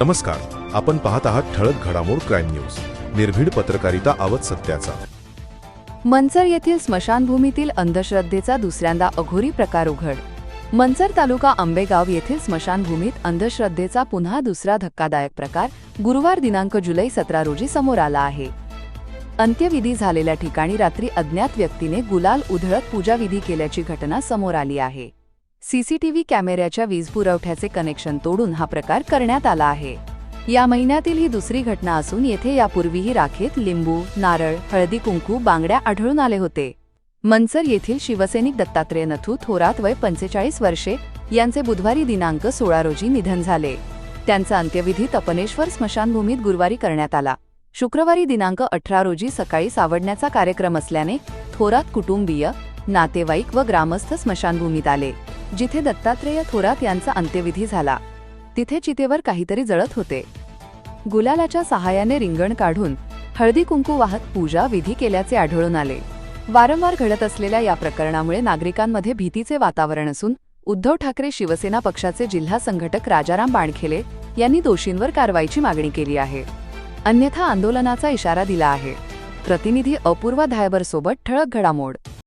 नमस्कार. आपण पाहत आहात ठळक घडामोड क्राईम न्यूज. निर्भीड पत्रकारिता आवत सत्याचा. मंचर येथील स्मशानभूमीतील अंधश्रद्धेचा दुसऱ्यांदा अघोरी प्रकार उघड. मंचर तालुका आंबेगाव येथील स्मशानभूमीत अंधश्रद्धेचा पुन्हा दुसरा धक्कादायक प्रकार गुरुवार दिनांक जुलै सतरा रोजी समोर आला आहे. अंत्यविधी झालेल्या ठिकाणी रात्री अज्ञात व्यक्तीने गुलाल उधळत पूजाविधी केल्याची घटना समोर आली आहे. सीसीटीव्ही कॅमेऱ्याच्या वीज पुरवठ्याचे कनेक्शन तोडून हा प्रकार करण्यात आला आहे. या महिन्यातील ही दुसरी घटना असून येथे यापूर्वीही राखेत लिंबू नारळ हळदी कुंकू बांगड्या आढळून आले होते. मनसर येथील शिवसैनिक दत्तात्रेय नथू थोरात वय पंचेचाळीस वर्षे यांचे बुधवारी दिनांक सोळा रोजी निधन झाले. त्यांचा अंत्यविधी तपनेश्वर स्मशानभूमीत गुरुवारी करण्यात आला. शुक्रवारी दिनांक अठरा रोजी सकाळी सावडण्याचा कार्यक्रम असल्याने थोरात कुटुंबीय नातेवाईक व ग्रामस्थ स्मशानभूमीत आले. जिथे दत्तात्रेय थोरात यांचा अंत्यविधी झाला तिथे चितेवर काहीतरी जळत होते. गुलालाच्या सहाय्याने रिंगण काढून हळदी कुंकू वाहत पूजा विधी केल्याचे आढळून आले. वारंवार घडत असलेल्या या प्रकरणामुळे नागरिकांमध्ये भीतीचे वातावरण असून उद्धव ठाकरे शिवसेना पक्षाचे जिल्हा संघटक राजाराम बाणखेले यांनी दोषींवर कारवाईची मागणी केली आहे. अन्यथा आंदोलनाचा इशारा दिला आहे. प्रतिनिधी अपूर्वा धायबर सोबत ठळक घडामोड.